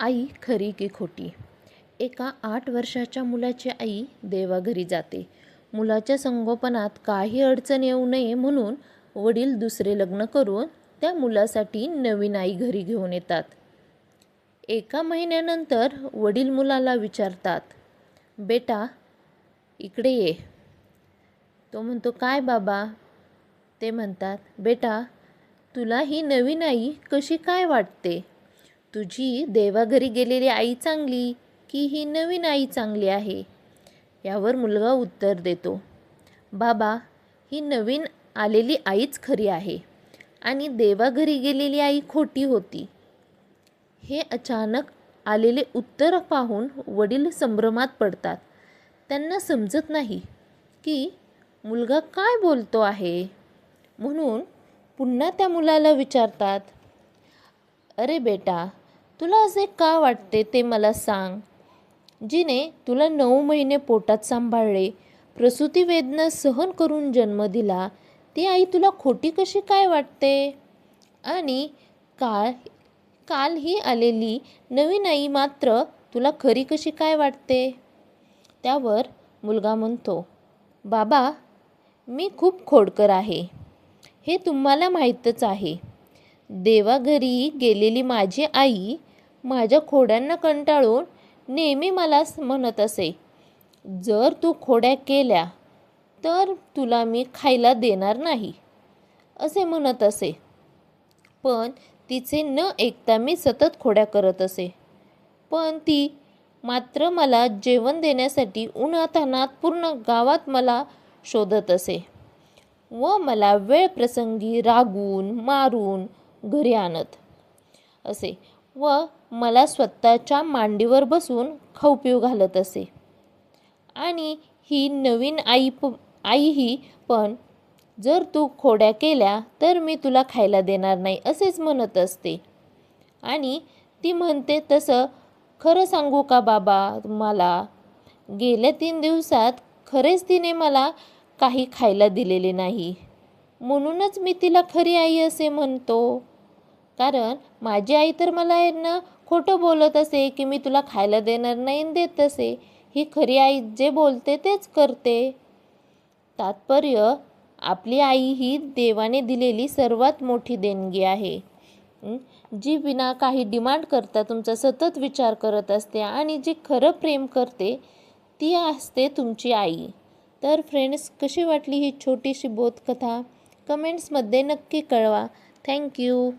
आई खरी की खोटी? एका आठ वर्षाच्या मुलाची आई देवाघरी जाते. मुलाच्या संगोपनात काही अडचण येऊ नये म्हणून वडील दुसरे लग्न करून त्या मुलासाठी नवीन आई घरी घेऊन येतात. एका महिन्यानंतर वडील मुलाला विचारतात बेटा इकडे ये. तो म्हणतो काय बाबा? ते म्हणतात बेटा तुला ही नवीन आई कशी काय वाटते? तुझी देवाघरी गेलेली आई चांगली की ही नवीन आई चांगली आहे? यावर मुलगा उत्तर देतो. बाबा ही नवीन आलेली आईच खरी आहे आणि देवाघरी गेलेली आई खोटी होती. हे अचानक आलेले उत्तर पाहून वडील संभ्रमात पडतात. त्यांना समजत नाही की मुलगा काय बोलतो आहे? म्हणून पुन्हा त्या मुलाला विचारतात अरे बेटा तुला असे का वाटते ते मला सांग. जिने तुला नऊ महिने पोटात सांभाळले प्रसूती वेदना सहन करून जन्म दिला ती आई तुला खोटी कशी काय वाटते? आणि काल काल ही आलेली नवीन आई मात्र तुला खरी कशी काय वाटते? त्यावर मुलगा म्हणतो बाबा मी खूप खोडकर आहे. हे तुम्हाला माहीतच आहे. देवाघरी गेलेली माझी आई माझ्या खोड्यांना कंटाळून नेहमी मला म्हणत असे जर तू खोड्या केल्या तर तुला मी खायला देणार नाही असे म्हणत असे. पण तिचे न ऐकता मी सतत खोड्या करत असे. पण ती मात्र मला जेवण देण्यासाठी उन्हातानात पूर्ण गावात मला शोधत असे व मला वेळ प्रसंगी रागून मारून घरी आणत असे. व मला स्वतःच्या मांडीवर बसून खाऊ पिऊ घालत असे. आणि ही नवीन आई प आईही पण जर तू खोड्या केल्या तर मी तुला खायला देणार नाही असेच म्हणत असते. आणि ती म्हणते तसं खरं सांगू का बाबा मला? गेल्या तीन दिवसात खरेच तिने मला काही खायला दिलेले नाही. म्हणूनच मी तिला खरी आई असे म्हणतो. कारण माझी आई तर मला यांना खोटं बोलत असे की मी तुला खायला देणार नाही देत असे. ही खरी आई जे बोलते तेच करते. तात्पर्य आपली आई ही देवाने दिलेली सर्वात मोठी देणगी आहे. जी विना काही डिमांड करता तुमचा सतत विचार करत असते आणि जी खरं प्रेम करते ती असते तुमची आई. तर फ्रेंड्स कशी वाटली ही छोटीशी बोधकथा? कमेंट्समध्ये नक्की कळवा. थँक्यू